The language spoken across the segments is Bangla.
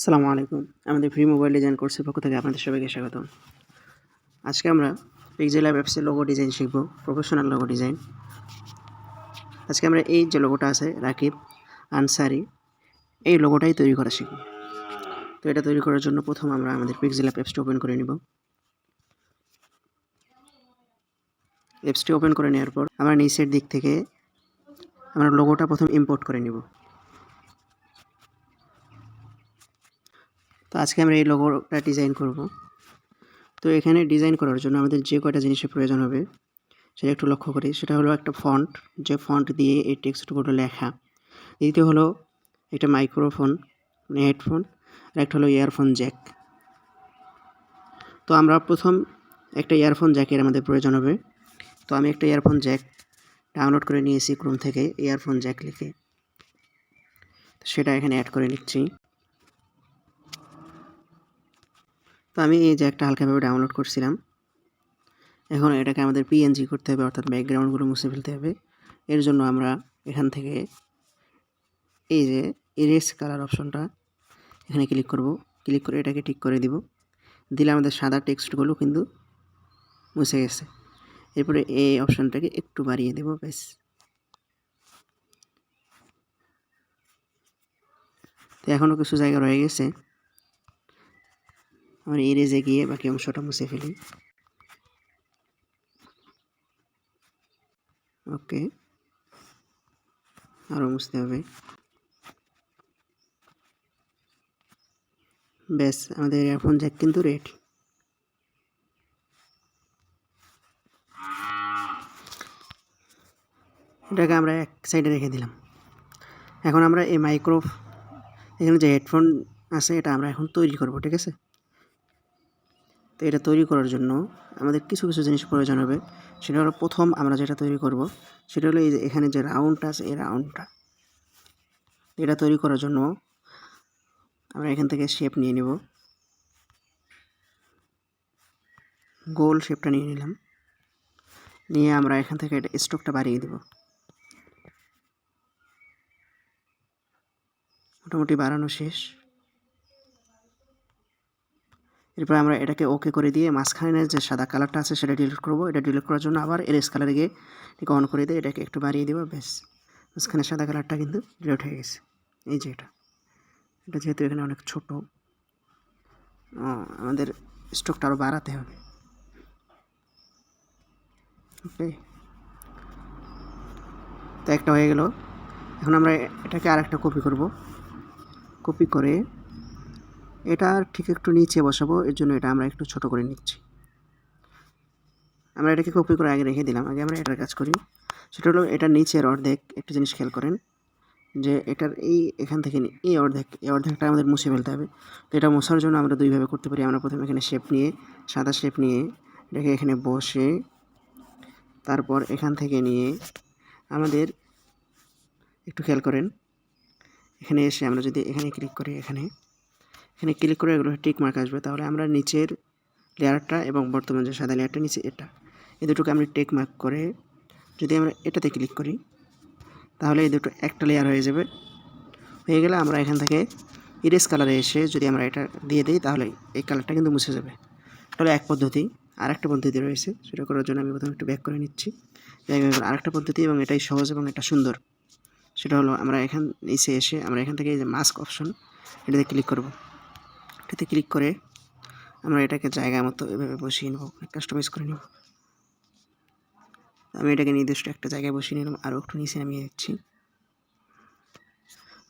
আসসালামু আলাইকুম। আমাদের ফ্রি মোবাইল ডিজাইন কোর্সের পক্ষ থেকে আপনাদের সবাইকে স্বাগতম আজকে আমরা পিক্সেল অ্যাপ অ্যাপসের লোগো ডিজাইন শিখব প্রফেশনাল লোগো ডিজাইন আজকে আমরা এই যে লোগোটা আছে, রাকিব, আনসারি, এই লোগোটাই তৈরি করা শিখব তো এটা তৈরি করার জন্য প্রথম আমরা আমাদের পিক্সেল অ্যাপ অ্যাপসটা ওপেন করে নিব। অ্যাপসটি ওপেন করে নেওয়ার পর আমরা নিচের দিক থেকে আমরা লোগোটা প্রথম ইম্পোর্ট করে নিব। তো আজকে আমরা এই লোগোটা ডিজাইন করব। তো এখানে ডিজাইন করার জন্য আমাদের যে কয়টা জিনিসের প্রয়োজন হবে, সেটা একটু লক্ষ্য করি। সেটা হলো একটা ফন্ট যে ফন্ট দিয়ে এই টেক্সটগুলো লেখা। দ্বিতীয় হলো একটা মাইক্রোফোন মানে হেডফোন আর একটা হলো ইয়ারফোন জ্যাক তো আমরা প্রথম একটা ইয়ারফোন জ্যাকের আমাদের প্রয়োজন হবে। তো আমি একটা ইয়ারফোন জ্যাক ডাউনলোড করে নিয়েছি ক্রোম থেকে ইয়ারফোন জ্যাক লিখে। সেটা এখানে অ্যাড করে নিচ্ছি তো আমি এই যে একটা হালকাভাবে ডাউনলোড করছিলাম। এখন এটাকে আমাদের পিএনজি করতে হবে, অর্থাৎ ব্যাকগ্রাউন্ডগুলো মুছে ফেলতে হবে। এর জন্য আমরা এখান থেকে এই যে এরেস কালার অপশনটা এখানে ক্লিক করব। ক্লিক করে এটাকে ঠিক করে দিব। দিলে আমাদের সাদা টেক্সটগুলো কিন্তু মুছে গেছে। এরপরে এই অপশনটাকে একটু বাড়িয়ে দেব, ব্যাস। তো এখনও কিছু জায়গা রয়ে গেছে। আমরা এরেজে গিয়ে বাকি অংশটা মুছে ফেলি। ওকে। আরও মুছতে হবে। ব্যাস, আমাদের এয়ারফোন জ্যাক কিন্তু রেডি এটাকে আমরা এক সাইডে রেখে দিলাম। এখন আমরা এই মাইক্রো এখানে যে হেডফোন আছে, এটা আমরা এখন তৈরি করব, ঠিক আছে? তো এটা তৈরি করার জন্য আমাদের কিছু কিছু জিনিস প্রয়োজন হবে। সেটা হলো প্রথম আমরা যেটা তৈরি করব, সেটা হলো এই যে এখানে যে রাউন্ডটা আছে, এই রাউন্ডটা এটা তৈরি করার জন্য আমরা এখান থেকে শেপ নিয়ে নেব। গোল শেপটা নিয়ে নিলাম। নিয়ে আমরা এখান থেকে এটা স্ট্রোকটা বাড়িয়ে দেব। মোটামুটি বাড়ানো শেষ। এরপর আমরা এটাকে ওকে করে দিয়ে মাঝখানে যে সাদা কালারটা আছে সেটা ডিলিট করব। এটা ডিলিট করার জন্য আবার এরেস কালারে গিয়ে এটাকে অন করে দিয়ে এটাকে একটু বাড়িয়ে দেবো, ব্যাস। মাঝখানে সাদা কালারটা কিন্তু ডিলিট হয়ে গেছে। এই যে এটা। এটা যেহেতু এখানে অনেক ছোট আমাদের স্টকটা আরও বাড়াতে হবে। ওকে তো একটা হয়ে গেল। এখন আমরা এটাকে আর একটা কপি করব। কপি করে এটা ঠিক একটু নিচে বসাবো, এর জন্য এটা আমরা একটু ছোট করে নিচ্ছি। আমরা এটাকে কপি করে আগে রেখে দিলাম, আগে আমরা এটার কাজ করি। সেটা হলো এটার নিচের অর্ধেক একটা জিনিস খেয়াল করেন, যে এটার এই এখান থেকে এই অর্ধেক, এই অর্ধেকটা আমাদের মুছে ফেলতে হবে। তো এটা মোছার জন্য আমরা দুইভাবে করতে পারি। আমরা প্রথমে এখানে শেপ নিয়ে, সাদা শেপ নিয়ে এটাকে এখানে বসে, তারপর এখান থেকে নিয়ে আমাদের একটু খেয়াল করেন। এখানে এসে আমরা যদি এখানে ক্লিক করি, এখানে এখানে ক্লিক করে এগুলো টিক মার্ক আসবে। তাহলে আমরা নিচের লেয়ারটা এবং বর্তমান যে সাদা লেয়ারটা, নিচে এটা, এই দুটোকে আমরা টেক মার্ক করে যদি আমরা এটাতে ক্লিক করি, তাহলে এই দুটো একটা লেয়ার হয়ে যাবে। হয়ে গেলে আমরা এখান থেকে ইরেস কালারে এসে যদি আমরা এটা দিয়ে দিই, তাহলে এই কালারটা কিন্তু মুছে যাবে। তাহলে এক পদ্ধতি আর একটা পদ্ধতি রয়েছে, সেটা করার জন্য আমি প্রথমে একটু ব্যাক করে নিচ্ছি। আরেকটা পদ্ধতি এবং এটাই সহজ এবং এটা সুন্দর। সেটা হলো আমরা এখান, নিচে এসে আমরা এখান থেকে এই যে মাস্ক অপশন এটাতে ক্লিক করব। এটাতে ক্লিক করে আমরা এটাকে জায়গা মতো এভাবে বসিয়ে নেব কাস্টমাইজ করে নেব। আমি এটাকে নির্দিষ্ট একটা জায়গায় বসিয়ে নিলাম আরও একটু নিচে নামিয়ে দিচ্ছি।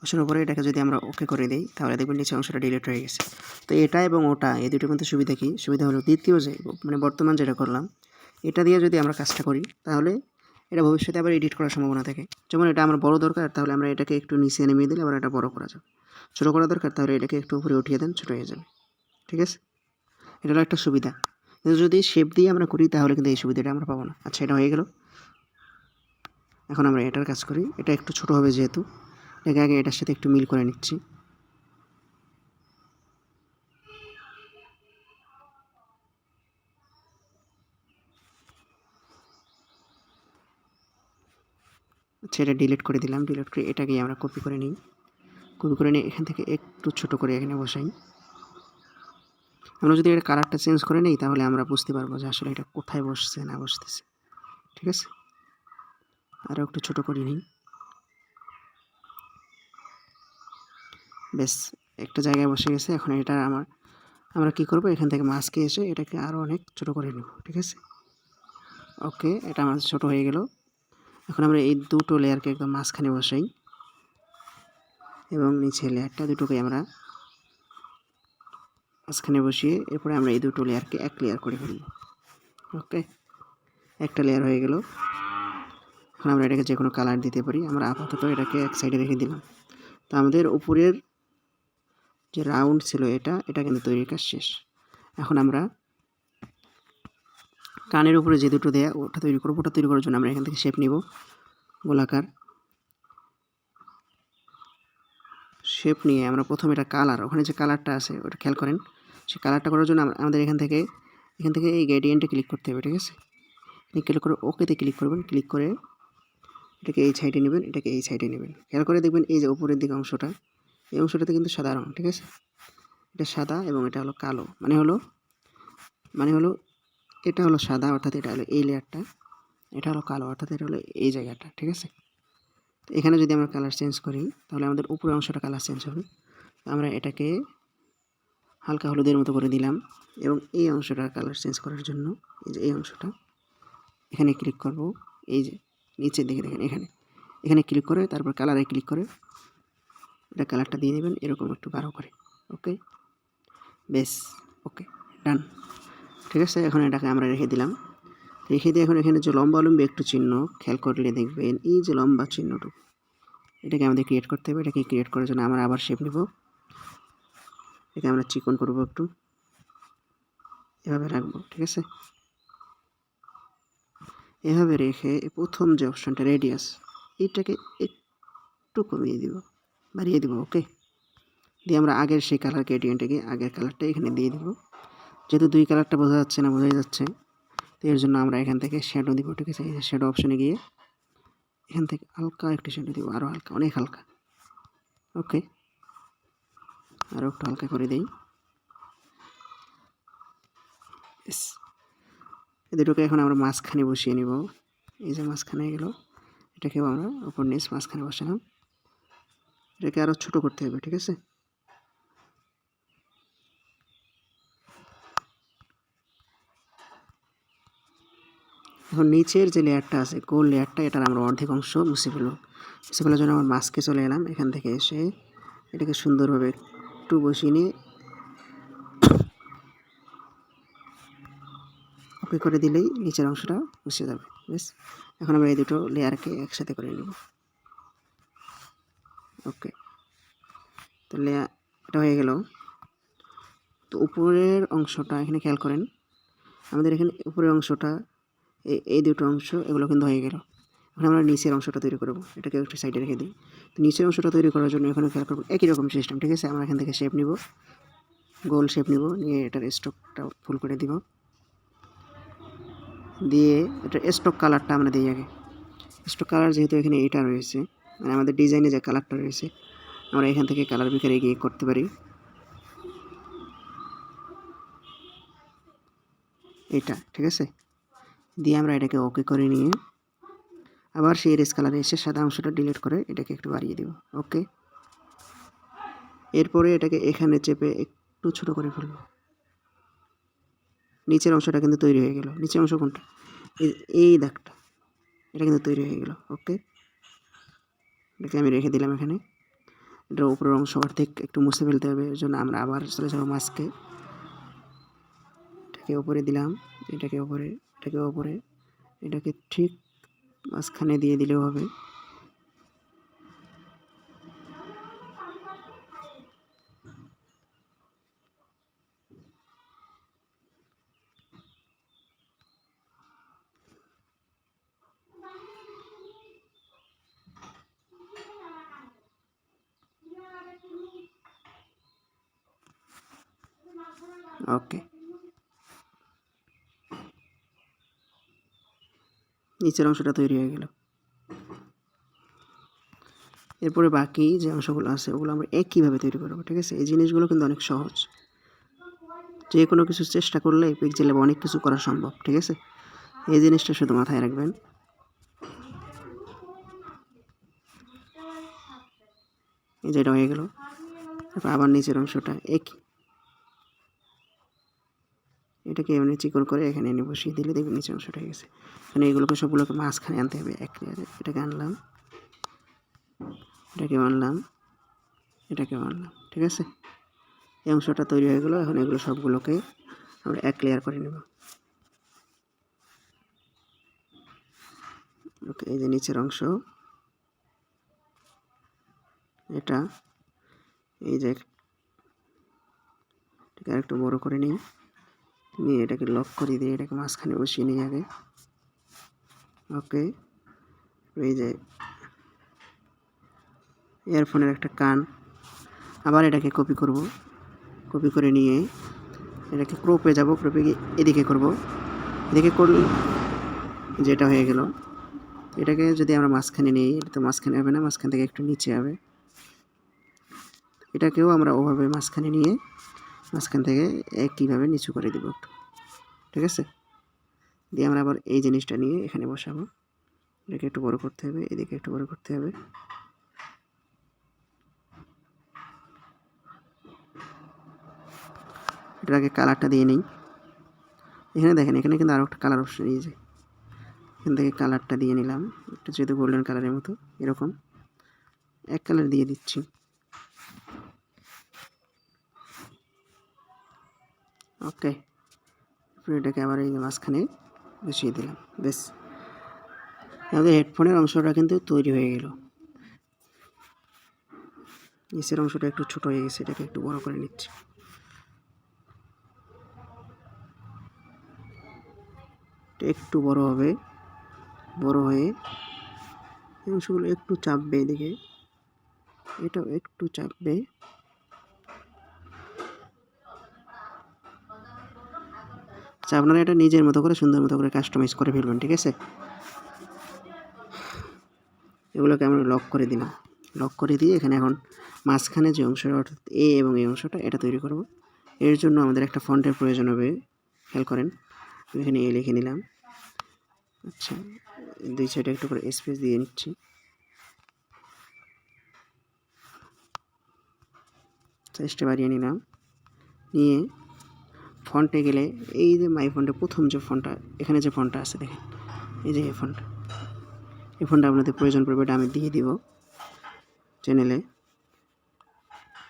বসানোর পরে এটাকে যদি আমরা ওকে করে দিই, তাহলে দেখবেন নিচে অংশটা ডিলিট হয়ে গেছে। তো এটা এবং ওটা, এই দুটোর মধ্যে সুবিধা কী? সুবিধা হলো দ্বিতীয় যে মানে বর্তমান যেটা করলাম, এটা দিয়ে যদি আমরা কাজটা করি, তাহলে এটা ভবিষ্যতে আবার এডিট করার সম্ভাবনা থাকে। যেমন এটা আমার বড় দরকার, তাহলে আমরা এটাকে একটু নিচে নেমে দিলে আবার এটা বড় করা যাবে। ছোটো করা দরকার, তাহলে এটাকে একটু উপরে উঠিয়ে দেন, ছোটো হয়ে যাবে। ঠিক আছে? এটা হলো একটা সুবিধা। কিন্তু যদি শেপ দিয়ে আমরা করি, তাহলে কিন্তু এই সুবিধাটা আমরা পাবো না। আচ্ছা এটা হয়ে গেল। এখন আমরা এটার কাজ করি। এটা একটু ছোটো হবে যেহেতু। এটাকে আগে এটার সাথে একটু মিল করে নিচ্ছি। আচ্ছা এটা ডিলিট করে দিলাম ডিলিট করে এটাকেই আমরা কপি করে নিই। কপি করে নিয়ে এখান থেকে একটু ছোট করে এখানে বসাই। আমরা যদি এটা কালারটা চেঞ্জ করে নিই, তাহলে আমরা বুঝতে পারব যে আসলে এটা কোথায় বসছে, না বসতেছে। ঠিক আছে? আরও একটু ছোট করে নিই। বেশ একটা জায়গায় বসে গেছে, এখন এটা আমার, আমরা কি করব? এখান থেকে মাছকে এসে এটাকে আরও অনেক ছোট করে নেব, ঠিক আছে? ওকে এটা আমার ছোট হয়ে গেল। এখন আমরা এই দুটো লেয়ারকে একদম মাঝখানে বসাই এবং নিচে লেয়ারটা দুটোকে আমরা মাঝখানে বসিয়ে এরপরে আমরা এই দুটো লেয়ারকে এক লেয়ার করে ফেলব ওকে? একটা লেয়ার হয়ে গেল। এখন আমরা এটাকে যে কোনো কালার দিতে পারি। আমরা আপাতত এটাকে এক সাইডে রেখে দিলাম। তো আমাদের উপরের যে রাউন্ড ছিল এটা এটা কিন্তু তৈরির কাজ শেষ। এখন আমরা কানের উপরে যে দুটো দেয়া, ওটা তৈরি করব। ওটা তৈরি করার জন্য আমরা এখান থেকে শেপ নিব। গোলাকার। শেপ নিয়ে আমরা প্রথমে এটা কালার ওখানে যে কালারটা আছে, ওটা খেয়াল করেন। সেই কালারটা করার জন্য আমাদের এখান থেকে এখান থেকে এই গ্রেডিয়েন্টে ক্লিক করতে হবে, ঠিক আছে? ক্লিক করে ওকেতে ক্লিক করবেন। ক্লিক করে এটাকে এই সাইডে নেবেন, এটাকে এই সাইডে নেবেন। খেয়াল করে দেখবেন এই যে উপরের দিকে অংশটা, এই অংশটাতে কিন্তু সাদা রঙ ঠিক আছে? এটা সাদা এবং এটা হলো কালো মানে হলো মানে হলো এটা হলো সাদা, অর্থাৎ এটা হলো এই লেয়ারটা এটা হলো কালো, অর্থাৎ এটা হলো এই জায়গাটা, ঠিক আছে? এখানে যদি আমরা কালার চেঞ্জ করি, তাহলে আমাদের উপরের অংশটা কালার চেঞ্জ হবে। আমরা এটাকে হালকা হলুদের মতো করে দিলাম, এবং এই অংশটা কালার চেঞ্জ করার জন্য এই যে এই অংশটা, এখানে ক্লিক করব। এই যে নিচের দিকে দেখেন, এখানে। এখানে ক্লিক করে, তারপর কালারে ক্লিক করে, এটা কালারটা দিয়ে দেবেন, এরকম একটু গাঢ় করে ওকে বেশ ওকে ডান ঠিক আছে, এখন এটাকে আমরা রেখে দিলাম। রেখে দিয়ে এখন এখানে যে লম্বা লম্বি একটু চিহ্ন খেয়াল করলে দেখবেন, এই যে লম্বা চিহ্নটুকু, এটাকে আমাদের ক্রিয়েট করতে হবে। এটাকে ক্রিয়েট করার জন্য আমরা আবার শেপ নেব। এটাকে আমরা চিকন করব একটু। এভাবে রাখব, ঠিক আছে? এভাবে রেখে প্রথম যে অপশানটা রেডিয়াস এইটাকে একটু কমিয়ে দিব, বাড়িয়ে দিব ওকে দিয়ে আমরা আগের সেই কালার গ্রেডিয়েন্টটাকে আগের কালারটা এখানে দিয়ে দিব। যেহেতু দুই কালারটা বোঝা যাচ্ছে না, বোঝাই যাচ্ছে। তো এর জন্য আমরা এখান থেকে শ্যাডো দিব, ঠিক আছে? শ্যাডো অপশানে গিয়ে এখান থেকে হালকা একটু শ্যাডো দিব আরও হালকা, অনেক হালকা। ওকে আরও একটু হালকা করে দিই. দুটোকে এখন আমরা মাঝখানে বসিয়ে নিব। এই যে মাঝখানে গেল, এটাকেও আমরা ওপর নিচ মাঝখানে বসালাম। এটাকে আরও ছোটো করতে হবে, ঠিক আছে? এখন নিচের যে লেয়ারটা আছে গোল লেয়ারটা, এটার আমরা অর্ধেক অংশ মুছে ফেলব। মুছে ফেলার জন্য আমার মাস্কে চলে এলাম, এখান থেকে এসে এটাকে সুন্দরভাবে একটু বসিয়ে নিয়ে ওকে করে দিলেই নিচের অংশটা মুছে যাবে, বেশ। এখন আমরা এই দুটো লেয়ারকে একসাথে করে নেব। ওকে। তো লেয়ার এটা হয়ে গেল। তো উপরের অংশটা, এখানে খেয়াল করেন, আমাদের এখানে উপরের অংশটা এই দুটো অংশ, এগুলো কিন্তু হয়ে গেল। এখন আমরা নিচের অংশটা তৈরি করব। এটাকে একটু সাইডে রেখে দিই। তো নিচের অংশটা তৈরি করার জন্য এখানে খেয়াল করব, একই রকম সিস্টেম ঠিক আছে? আমরা এখান থেকে শেপ নিব, গোল শেপ নিব, নিয়ে এটার স্টকটা ফুল করে দিব। দিয়ে এটার স্টক কালারটা আমরা দিই আগে। স্টক কালার যেহেতু এখানে এটা রয়েছে মানে আমাদের ডিজাইনে যে কালারটা রয়েছে, আমরা এখান থেকে কালার বিকারে গিয়ে করতে পারি। এটা ঠিক আছে? দিয়ে আমরা এটাকে ওকে করে নিয়ে আবার সেই রেস কালারে এসে সাদা অংশটা ডিলিট করে এটাকে একটু বাড়িয়ে দিব। ওকে এরপরে এটাকে এখানে চেপে একটু ছোট করে ফেলব। নিচের অংশটা কিন্তু তৈরি হয়ে গেল। নিচের অংশ কোনটা? এই- দাগটা। এটা কিন্তু তৈরি হয়ে গেল। ওকে এটাকে আমি রেখে দিলাম এখানে। এটার উপরের অংশ অর্ধেক একটু মুছে ফেলতে হবে। এর জন্য আমরা আবার চলে যাব মাছকে এটাকে ওপরে দিলাম। এটাকে উপরে এটাকে ওপরে এটাকে ঠিক মাঝখানে দিয়ে দিলেও হবে ওকে নিচের অংশটা তৈরি হয়ে গেল। এরপরে বাকি যে অংশগুলো আছে, ওগুলো আমরা একইভাবে তৈরি করব, ঠিক আছে? এই জিনিসগুলো কিন্তু অনেক সহজ। যে কোনো কিছু চেষ্টা করলে পিকজেল ল্যাবে অনেক কিছু করা সম্ভব, ঠিক আছে? এই জিনিসটা শুধু মাথায় রাখবেন। এই যেটা হয়ে গেল। তারপর আবার নিচের অংশটা এক এটাকে এমনি চিকন করে এখানে এনে বসিয়ে দিলে দেখবেন নিচের অংশটা হয়ে গেছে। মানে এগুলোকে সবগুলোকে মাঝখানে আনতে হবে। এক এটাকে আনলাম। এটাকে আনলাম। এটাকে আনলাম। ঠিক আছে? এই অংশটা তৈরি হয়ে গেলো। এখন এগুলো সবগুলোকে আমরা এক লেয়ার করে নেব। ওকে, এই যে নিচের অংশ। এটা, এই যে আরেকটু বড় করে নিই। নিয়ে এটাকে লক করে দিয়ে এটাকে মাঝখানে বসিয়ে নিই আগে ওকে এই যে ইয়ারফোনের একটা কান। আবার এটাকে কপি করব। কপি করে নিয়ে এটাকে ক্রোপে যাব ক্রোপে গিয়ে এদিকে করব। এদিকে করলে যেটা হয়ে গেল, এটাকে যদি আমরা মাঝখানে নিই, এটা তো মাঝখানে হবে না, মাঝখান থেকে একটু নিচে হবে এটাকেও আমরা ওভাবে মাঝখানে নিয়ে মাঝখান থেকে একইভাবে নিচু করে দেবো একটু, ঠিক আছে? দিয়ে আমরা আবার এই জিনিসটা নিয়ে এখানে বসাবো। এটাকে একটু বড় করতে হবে, এদিকে একটু বড় করতে হবে। এটার আগে কালারটা দিয়ে নিই। এখানে দেখেন, এখানে কিন্তু আরও একটা কালার অপশন এই যে। এখান থেকে কালারটা দিয়ে নিলাম। একটা যেহেতু গোল্ডেন কালারের মতো, এরকম। এক কালার দিয়ে দিচ্ছি। ওকে। এটাকে আবার এই মাঝখানে বসিয়ে দিলাম। বেশ। আমাদের হেডফোনের অংশটা কিন্তু তৈরি হয়ে গেল। নিচের অংশটা একটু ছোট হয়ে গেছে, এটাকে একটু বড় করে নিচ্ছি। একটু বড় হবে, বড় হয়ে অংশগুলো একটু চাপবে এদিকে। এটাও একটু চাপবে। আচ্ছা আপনারা এটা নিজের মতো করে, সুন্দর মতো করে কাস্টমাইজ করে ফেলবেন, ঠিক আছে? এগুলোকে আমরা লক করে দিলাম। লক করে দিয়ে এখানে এখন মাঝখানে যে অংশটা, অর্থাৎ এ এবং এই অংশটা, এটা তৈরি করব। এর জন্য আমাদের একটা ফন্টের প্রয়োজন হবে, খেয়াল করেন। এখানে এ লিখে নিলাম। আচ্ছা দুই সাইডে একটু করে স্পেস দিয়ে নিচ্ছি। সাইজটা বাড়িয়ে নিলাম। নিয়ে ফন্টে গেলে এই যে মাই ফন্টে প্রথম যে ফোনটা, এখানে যে ফোনটা আছে দেখেন, এই যে এই ফোনটা। এই ফোনটা আপনাদের প্রয়োজন পড়বে, এটা আমি দিয়ে দিব চ্যানেলে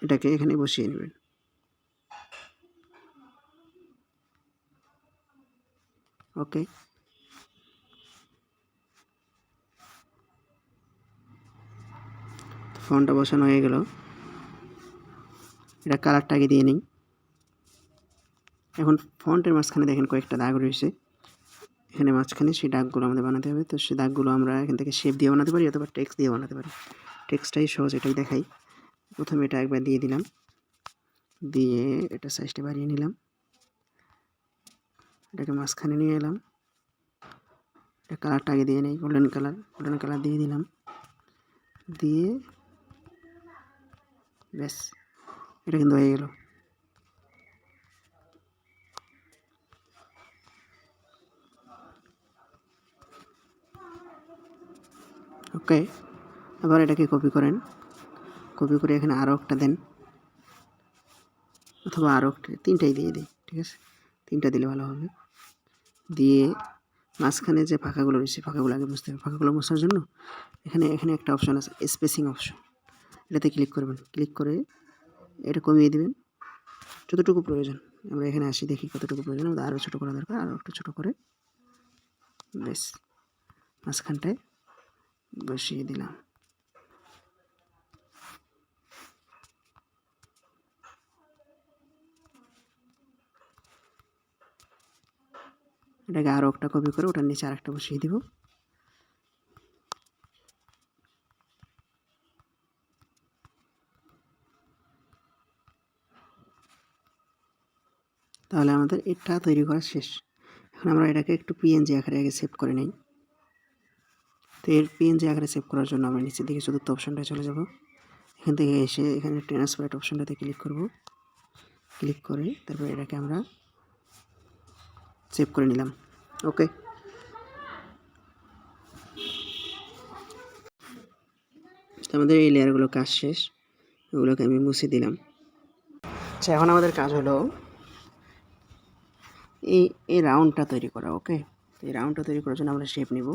এটাকে এখানে বসিয়ে নেবেন। ওকে। ফোনটা বসানো হয়ে গেল। এটা কালারটা আগে দিয়ে নিই। এখন ফন্টের মাঝখানে দেখেন কয়েকটা দাগ রয়েছে। এখানে মাঝখানে সেই দাগগুলো আমাদের বানাতে হবে। তো সেই দাগগুলো আমরা এখান থেকে শেপ দিয়ে বানাতে পারি অথবা টেক্সট দিয়ে বানাতে পারি। টেক্সটাই সহজ এটাই দেখাই। প্রথমে এটা একবার দিয়ে দিলাম। দিয়ে এটা সাইজটা বাড়িয়ে নিলাম। এটাকে মাঝখানে নিয়ে এলাম। এটা কালারটা আগে দিয়ে নেই গোল্ডেন কালার গোল্ডেন কালার দিয়ে দিলাম। দিয়ে ব্যাস, এটা কিন্তু হয়ে গেল। ওকে আবার এটাকে কপি করেন। কপি করে এখানে আরও একটা দেন। অথবা আরও একটা, তিনটাই দিয়ে দিই, ঠিক আছে? তিনটা দিলে ভালো হবে। দিয়ে মাঝখানে যে ফাঁকাগুলো রয়েছে, ফাঁকাগুলো আগে বুঝতে হবে, ফাঁকাগুলো মোছার জন্য এখানে এখানে একটা অপশন আছে স্পেসিং অপশন এটাতে ক্লিক করবেন। ক্লিক করে এটা কমিয়ে দিবেন। যতটুকু প্রয়োজন। আমরা এখানে আসি, দেখি কতটুকু প্রয়োজন। আমাদের আরও ছোটো করা দরকার আরও একটু ছোটো করে। বেশ মাঝখানটায় বসিয়ে দিলাম। এটাকে আরও একটা কপি করে ওটার নিচে আরেকটা বসিয়ে দিব। তাহলে আমাদের এটা তৈরি করা শেষ। এখন আমরা এটাকে একটু পিএনজি আকারে আগে সেভ করে নিই। তো এর পিএনজি আকারে সেভ করার জন্য আমরা নিচের দিকে চতুর্থ অপশনটায় চলে যাব। এখান থেকে এসে এখানে ট্রান্সফারেট অপশনটাতে ক্লিক করব। ক্লিক করে তারপর এটাকে আমরা সেভ করে নিলাম। ওকে আমাদের এই লেয়ারগুলো কাজ শেষ। এগুলোকে আমি মুছে দিলাম। আচ্ছা এখন আমাদের কাজ হলো এই এই রাউন্ডটা তৈরি করা ওকে এই রাউন্ডটা তৈরি করার জন্য আমরা শেপ নিব।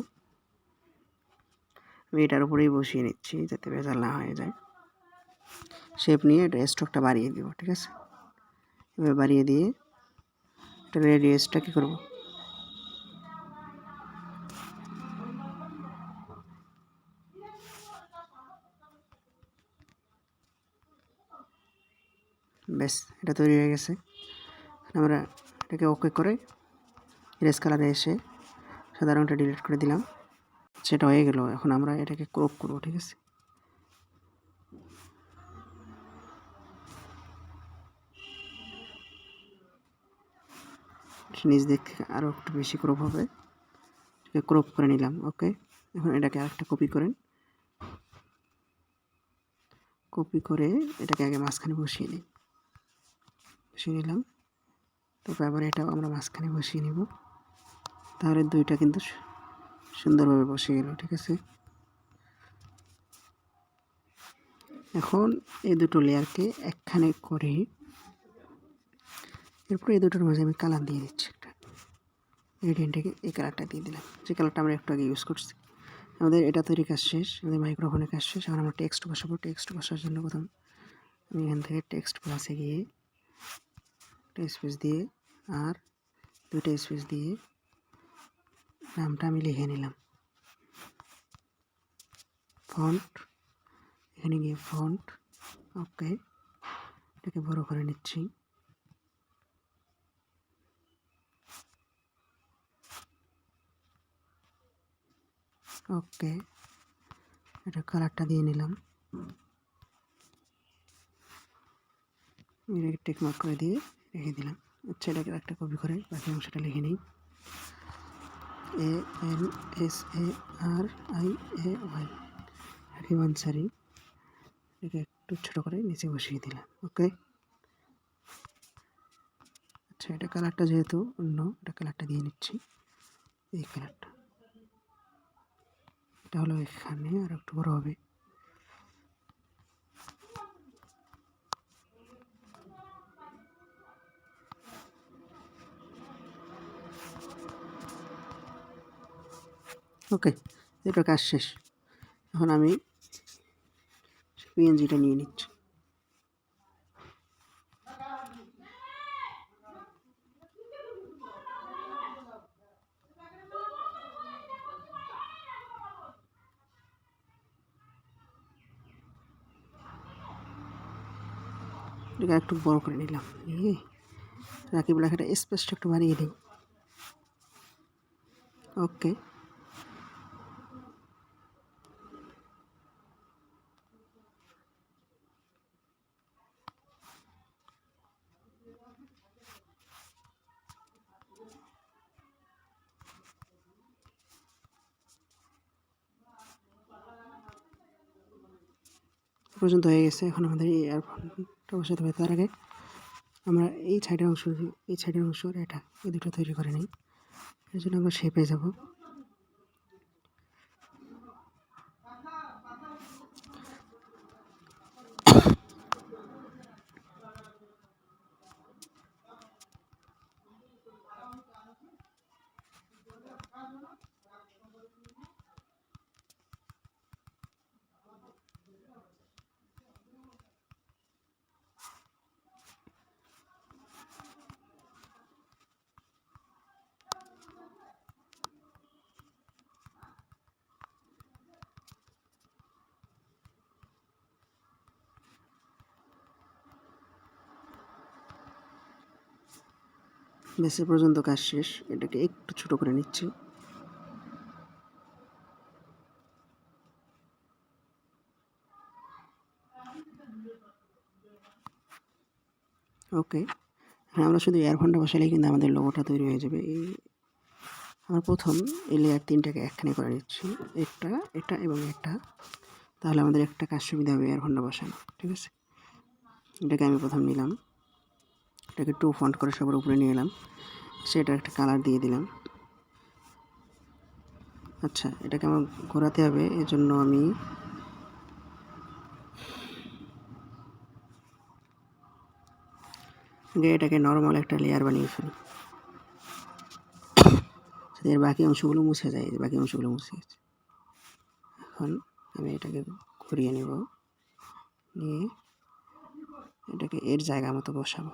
আমি এটার উপরেই বসিয়ে নিচ্ছি যাতে ভেজাল না হয়ে যায়। শেপ নিয়ে এটা স্টকটা বাড়িয়ে দিব, ঠিক আছে? এবার বাড়িয়ে দিয়ে এটা রেডিয়াসটা কী করব? ব্যাস, এটা তৈরি হয়ে গেছে। আমরা এটাকে ওকে করে রেস কালারে এসে সাদা রঙটা ডিলিট করে দিলাম। সেটা হয়ে গেল, এখন আমরা এটাকে ক্রপ করব, ঠিক আছে? নিচ দিক আরও একটু বেশি ক্রপ হবে। ক্রপ করে নিলাম ওকে এখন এটাকে আরেকটা কপি করেন। কপি করে এটাকে আগে মাঝখানে বসিয়ে নিই। বসিয়ে নিলাম। তারপর আবার এটাও আমরা মাঝখানে বসিয়ে নিব। তাহলে দুইটা কিন্তু সুন্দরভাবে বসে গেল, ঠিক আছে? এখন এই দুটো লেয়ারকে একখানে করে এরপর এই দুটোর মাঝে আমি কালার দিয়ে দিচ্ছি একটা। গ্রেডিয়েন্টটাকে এই কালারটা দিয়ে দিলাম। যে কালারটা আমরা একটু আগে ইউজ করছি। আমাদের এটা তৈরি কাজ শেষ, আমাদের মাইক্রোফোনের কাজ শেষ। এখন আমরা টেক্সট বসাবো। টেক্সট বসার জন্য প্রথম আমি এখান থেকে টেক্সট প্লাসে গিয়ে একটা স্পেস দিয়ে আর দুইটা স্পেস দিয়ে নামটা আমি লিখে নিলাম। ফন্ট এখানে গিয়ে ফন্ট ওকে এটাকে বড় করে নিচ্ছি। ওকে এটা কালারটা দিয়ে নিলাম। টেক মার্ক করে দিয়ে রেখে দিলাম। আচ্ছা এটাকে একটা কপি করে বাকি অংশটা লিখে নিই। A N S A R I A Y হরিবানসারি এটাকে একটু ছোটো করে নিচে বসিয়ে দিলাম ওকে আচ্ছা এটা কালারটা যেহেতু অন্য, এটা কালারটা দিয়ে নিচ্ছি। এই কালারটা এটা হলো এখানে আর একটু বড় হবে। ওকে এটা কাজ শেষ। এখন আমি পিএনজিটা নিয়ে নিচ্ছি। এটাকে একটু বড় করে নিলাম। নিয়ে রাকিব লেখাটা স্পেসটা একটু বাড়িয়ে দিই। ওকে। পর্যন্ত হয়ে গেছে। এখন আমাদের এই এয়ারফোনটা বসাতে হবে। তার আগে আমরা এই সাইডের অংশ, এই সাইডের অংশ এটা, এই দুটো তৈরি করে নিই। এর জন্য আমরা শেপে যাব। বেশি পর্যন্ত কাজ শেষ। এটাকে একটু ছোট করে নিচ্ছি। ওকে হ্যাঁ আমরা শুধু এয়ারফোনটা বসালেই কিন্তু আমাদের লোগোটা তৈরি হয়ে যাবে। এই আমরা প্রথম এই লেয়ার তিনটাকে একখানে করে নিচ্ছি। একটা, এটা এবং একটা। তাহলে আমাদের একটা কাজ সুবিধা হবে এয়ারফোনটা বসানো, ঠিক আছে? এটাকে আমি প্রথম নিলাম। এটাকে টু ফন্ট করে সবার উপরে নিয়ে এলাম। সেটা একটা কালার দিয়ে দিলাম। আচ্ছা এটাকে আমার ঘোরাতে হবে এর জন্য আমি এটাকে নর্মাল একটা লেয়ার বানিয়ে ফেলি। এর বাকি অংশগুলো মুছে যায় বাকি অংশগুলো মুছে গেছে এখন আমি এটাকে ঘুরিয়ে নেব। নিয়ে এটাকে এর জায়গা মতো বসাবো।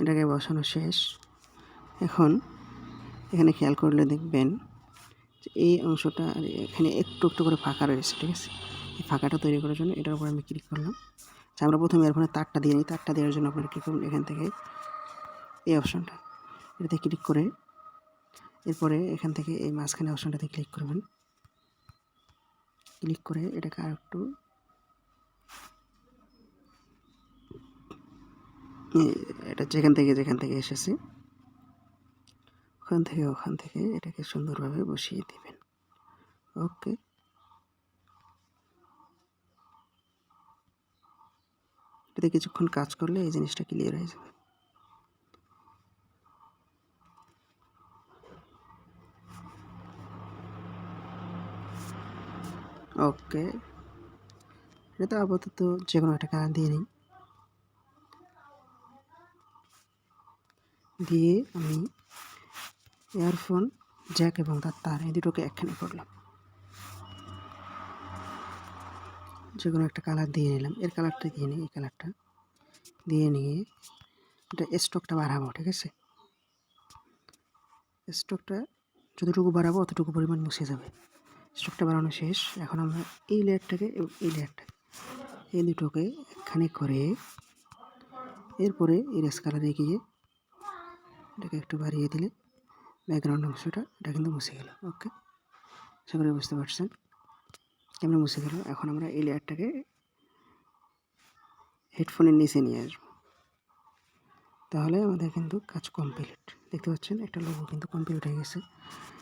এটাকে বসানো শেষ। এখন এখানে খেয়াল করলে দেখবেন এই অংশটা এখানে একটু একটু করে ফাঁকা রয়েছে, ঠিক আছে? এই ফাঁকাটা তৈরি করার জন্য এটার উপর আমি ক্লিক করলাম। আচ্ছা আমরা প্রথমে এরফোনে তারটা দিয়ে নিই। তারটা দেওয়ার জন্য আপনারা কী করুন এখান থেকে এই অপশনটা এটাতে ক্লিক করে এরপরে এখান থেকে এই মাঝখানে অপশনটাতে ক্লিক করবেন। ক্লিক করে এটাকে আর একটু এটা যেখান থেকে যেখান থেকে এসেছে, ওখান থেকে ওখান থেকে এটাকে সুন্দরভাবে বসিয়ে দেবেন। ওকে। এটাতে কিছুক্ষণ কাজ করলে এই জিনিসটা ক্লিয়ার হয়ে যাবে। ওকে। এটা তো আপাতত যে কোনো একটা কালার দিয়ে নিই দিয়ে আমি ইয়ারফোন জ্যাক এবং তার তার এই দুটোকে একখানে করলাম। যে কোনো একটা কালার দিয়ে নিলাম। এর কালারটা দিয়ে নিই এই কালারটা দিয়ে নিয়ে এটা স্টকটা বাড়াবো, ঠিক আছে? স্টকটা যতটুকু বাড়াবো অতটুকু পরিমাণ মুছে যাবে। স্টকটা বাড়ানো শেষ। এখন আমরা এই লেয়ারটাকে এবং এই লেয়ারটাকে এই দুটোকে একখানে করে এরপরে ইরেস কালারে গিয়ে এটাকে একটু বাড়িয়ে দিলে ব্যাকগ্রাউন্ড অংশটা এটা কিন্তু মুছে গেল ওকে আশা বুঝতে পারছেন। কেমন মুছে গেল? এখন আমরা এই লেয়ারটাকে হেডফোনের নিচে নিয়ে আসব। তাহলে আমাদের কিন্তু কাজ কমপ্লিট দেখতে পাচ্ছেন, একটা লোগো কিন্তু কমপ্লিট হয়ে গেছে।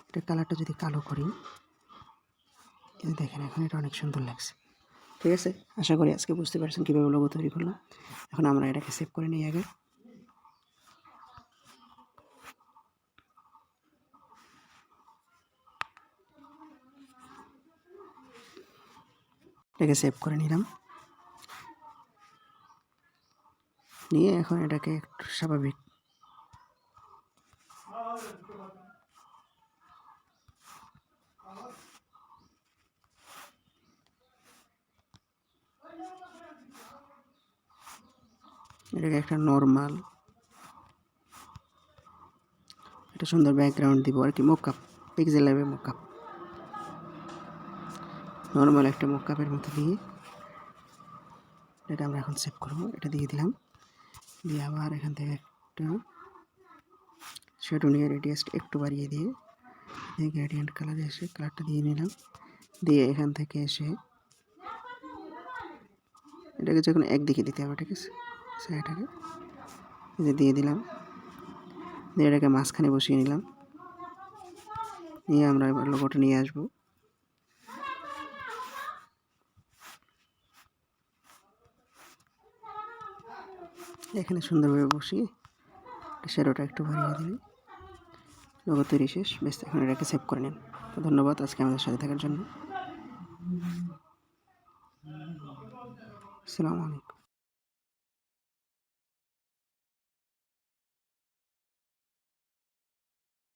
এটা কালারটা যদি কালো করি, এই দেখেন, এখন এটা অনেক সুন্দর লাগছে। ঠিক আছে? আশা করি আজকে বুঝতে পারছেন কীভাবে লোগো তৈরি করলাম। এখন আমরা এটাকে সেভ করে নিই আগে। এটাকে সেভ করে নিলাম। নিয়ে এখন এটাকে একটু স্বাভাবিক। এটাকে একটা নর্মাল একটা সুন্দর ব্যাকগ্রাউন্ড দিব আর কি মোকআপ পিক্সেল লাগবে মোকআপ নর্মাল একটা মোকআপের মতো দিয়ে এটা আমরা এখন সেভ করব। এটা দিয়ে দিলাম। দিয়ে আবার এখান থেকে একটা শ্যাডো নিয়ে একটু বাড়িয়ে দিয়ে দিয়ে গ্রেডিয়েন্ট কালারে এসে কালারটা দিয়ে নিলাম। দিয়ে এখান থেকে এসে এটাকে যখন একদিকে দিতে হবে, ঠিক আছে? এটাকে যে দিয়ে দিলাম। দিয়ে এটাকে মাঝখানে বসিয়ে নিলাম। নিয়ে আমরা এবার লোগোটা নিয়ে আসব। এখানে সুন্দরভাবে বসিয়ে শ্যারোটা একটু বাড়িয়ে দিন লোগো তৈরি শেষ। বেশ এখন এটাকে সেভ করে নিন। তো ধন্যবাদ আজকে আমাদের সাথে থাকার জন্য। আসসালামু আলাইকুম।